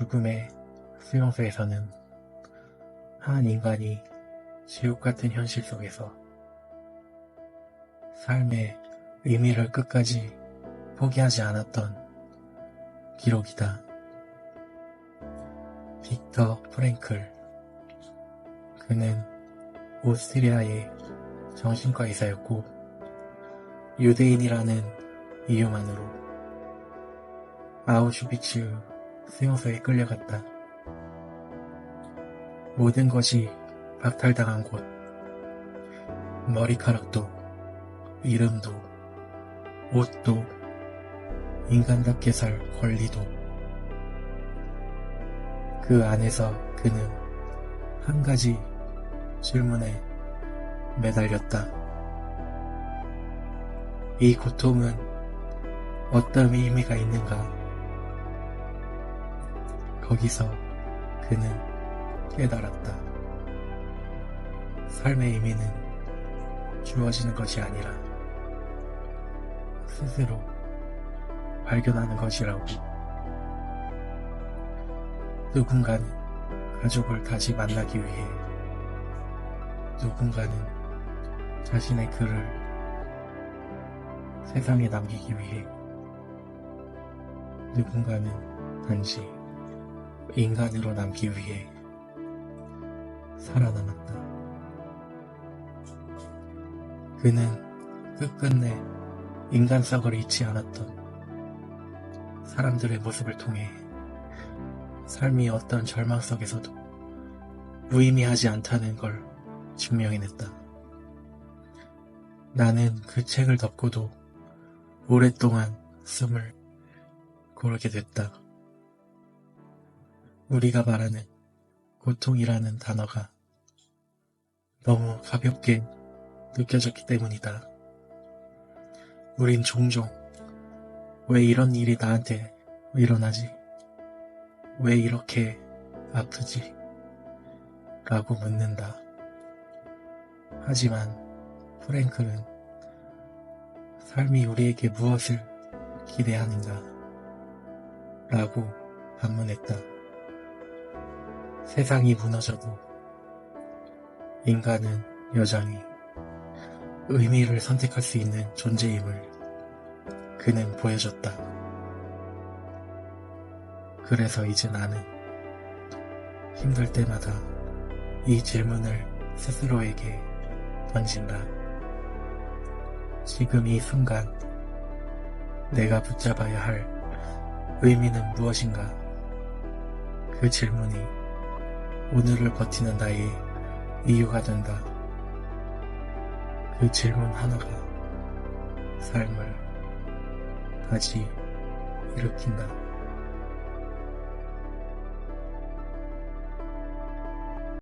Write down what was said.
죽음의 수용소에서는 한 인간이 지옥 같은 현실 속에서 삶의 의미를 끝까지 포기하지 않았던 기록이다. 빅터 프랭클. 그는 오스트리아의 정신과 의사였고 유대인이라는 이유만으로 아우슈비츠 수용소에 끌려갔다. 모든 것이 박탈당한 곳. 머리카락도, 이름도, 옷도, 인간답게 살 권리도. 그 안에서 그는 한 가지 질문에 매달렸다. 이 고통은 어떤 의미가 있는가? 거기서 그는 깨달았다. 삶의 의미는 주어지는 것이 아니라 스스로 발견하는 것이라고. 누군가는 가족을 다시 만나기 위해, 누군가는 자신의 글을 세상에 남기기 위해, 누군가는 단지 인간으로 남기 위해 살아남았다. 그는 끝끝내 인간성을 잃지 않았던 사람들의 모습을 통해 삶이 어떤 절망 속에서도 무의미하지 않다는 걸 증명해냈다. 나는 그 책을 덮고도 오랫동안 숨을 고르게 됐다. 우리가 말하는 고통이라는 단어가 너무 가볍게 느껴졌기 때문이다. 우린 종종 왜 이런 일이 나한테 일어나지? 왜 이렇게 아프지? 라고 묻는다. 하지만 프랭클은 삶이 우리에게 무엇을 기대하는가? 라고 반문했다. 세상이 무너져도 인간은 여전히 의미를 선택할 수 있는 존재임을 그는 보여줬다. 그래서 이제 나는 힘들 때마다 이 질문을 스스로에게 던진다. 지금 이 순간 내가 붙잡아야 할 의미는 무엇인가? 그 질문이 오늘을 버티는 나의 이유가 된다. 그 질문 하나가 삶을 다시 일으킨다.